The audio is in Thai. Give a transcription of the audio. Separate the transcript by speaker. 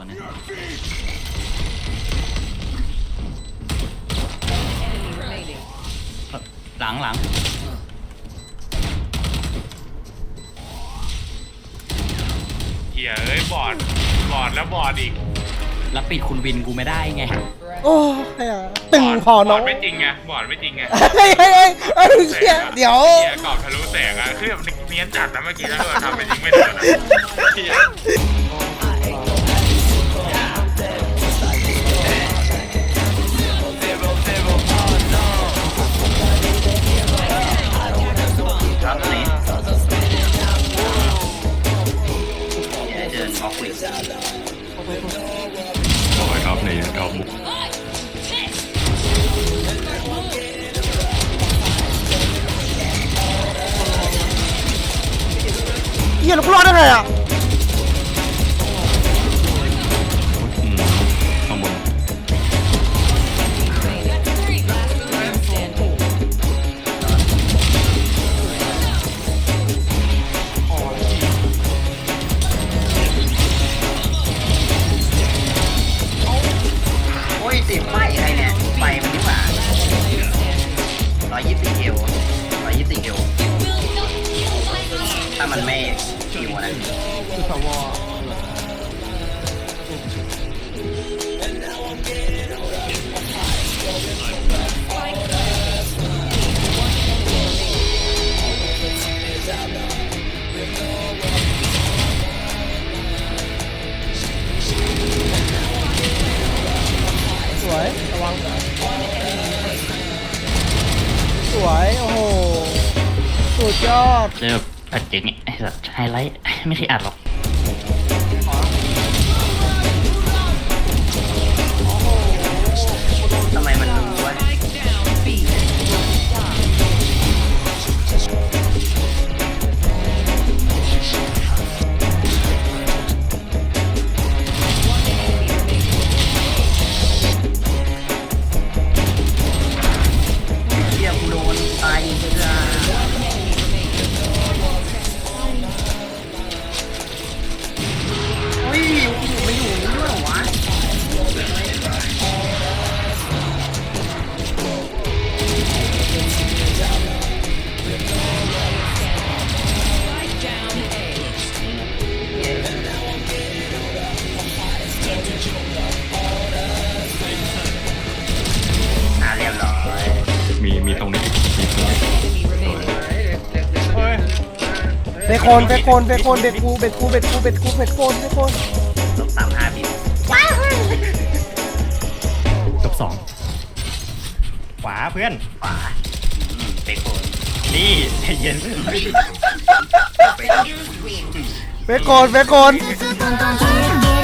Speaker 1: ตัวเนี้ยหลังหลัง
Speaker 2: เฮียเอ้ยบอดบอดแล้วบอดอีก
Speaker 1: แล้วปิดคุณวินกูไม่ได้ไง
Speaker 3: โอ้ยอะตึง
Speaker 2: บอด
Speaker 3: พอน้อง
Speaker 2: บอดไม่จริงไงบอดไม่จริงไง
Speaker 3: เฮ้ยเฮ้ยเฮ้ยเฮ้ยเหี้ยเดี๋ยว
Speaker 2: เฮียกรอบทะลุแสงอะคือแบบเนียนจัดนะเมื่อกี้แล้วก็ทำไปจริงไม่ได้นะเฮีย
Speaker 1: ต่อ
Speaker 2: ยครับนี่ครับ
Speaker 3: เหี้ยเรากูรอดได้ไงอะ
Speaker 1: ติดไฟใครเนี่ยไฟมันนี่หว่าร้อยยี่สิบเอวร้อยยี่สิบเอวถ้ามันไม่คิวนะ
Speaker 3: ส สุดยอด
Speaker 1: เจออัดอย่างเงี้ยไอ้สัสไฮไลท์ไม่ใช่อัดหรอก
Speaker 3: เบคอนเบคอนเบคอนเบ็ดกูเบ็ดกูเบ็ดกูเบ็ดกูเบ็ดโคนเบคอน
Speaker 1: ลบสามห้าบิน
Speaker 4: จบสองขวาเพื่อน
Speaker 1: ขวาอืมเบโคน
Speaker 4: นี่ใจเย็น
Speaker 3: เบคอนเบคอน
Speaker 5: It's a tonton